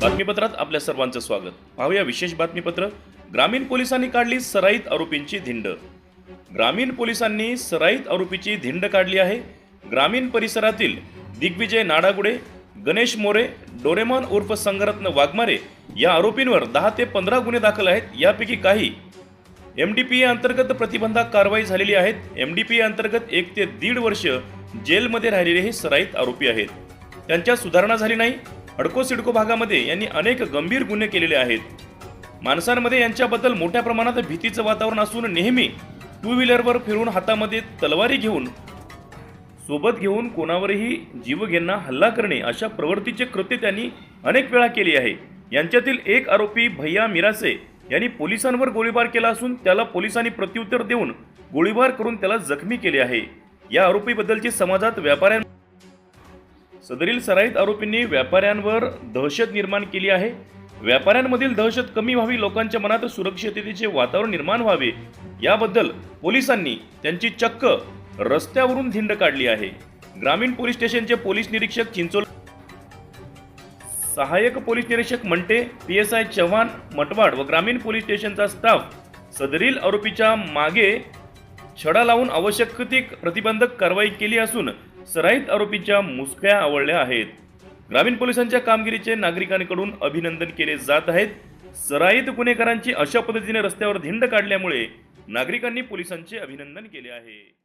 बातमीपत्रात आपल्या सर्वांचं स्वागत. पाहूया विशेष बातमीपत्र. ग्रामीण पोलिसांनी काढली सराईत आरोपींची धिंड. ग्रामीण पोलिसांनी सराईत आरोपीची धिंड काढली आहे. ग्रामीण परिसरातील दिग्विजय नाडागुडे गणेश मोरे डोरेमॉन उर्फ संघरत्न वाघमारे या आरोपींवर दहा ते पंधरा गुन्हे दाखल आहेत. यापैकी काही एम डी पी ए अंतर्गत प्रतिबंधक कारवाई झालेली आहेत. एम डी पी ए अंतर्गत एक ते दीड वर्ष जेलमध्ये राहिलेले हे सराईत आरोपी आहेत. त्यांच्यात सुधारणा झाली नाही. अडको सिडको भागामध्ये यांनी अनेक गंभीर गुन्हे केलेले आहेत. माणसांमध्ये यांच्याबद्दल मोठ्या प्रमाणात भीतीचं वातावरण असून नेहमी टू व्हीलरवर फिरून हातामध्ये तलवारी घेऊन सोबत घेऊन कोणावरही जीवघेंना हल्ला करणे अशा प्रवृत्तीचे कृत्य त्यांनी अनेक वेळा केली आहे. यांच्यातील एक आरोपी भैया मिरासे यांनी पोलिसांवर गोळीबार केला असून त्याला पोलिसांनी प्रत्युत्तर देऊन गोळीबार करून त्याला जखमी केले आहे. या आरोपीबद्दलची समाजात व्यापाऱ्यां सदरील सराईत आरोपींनी व्यापाऱ्यांवर दहशत निर्माण केली आहे. व्यापाऱ्यांमधील दहशत कमी व्हावी लोकांच्या मनात सुरक्षिततेचे वातावरण निर्माण व्हावे याबद्दल पोलिसांनी त्यांची चक्क रस्त्यावरून धिंड काढली आहे. ग्रामीण पोलीस स्टेशनचे पोलीस निरीक्षक चिंचोल सहाय्यक पोलीस निरीक्षक Mante P S I Chavan Matwad व ग्रामीण पोलीस स्टेशनचा स्टाफ सदरील आरोपीच्या मागे छडा लावून आवश्यक ती प्रतिबंधक कारवाई केली असून सराईत आरोपीच्या मुसक्या आवळल्या आहेत. ग्रामीण पोलिसांच्या कामगिरीचे नागरिकांकडून अभिनंदन केले जात आहेत. सराईत गुन्हेगारांची अशा पद्धतीने रस्त्यावर धिंड काढल्यामुळे नागरिकांनी पोलिसांचे अभिनंदन केले आहे.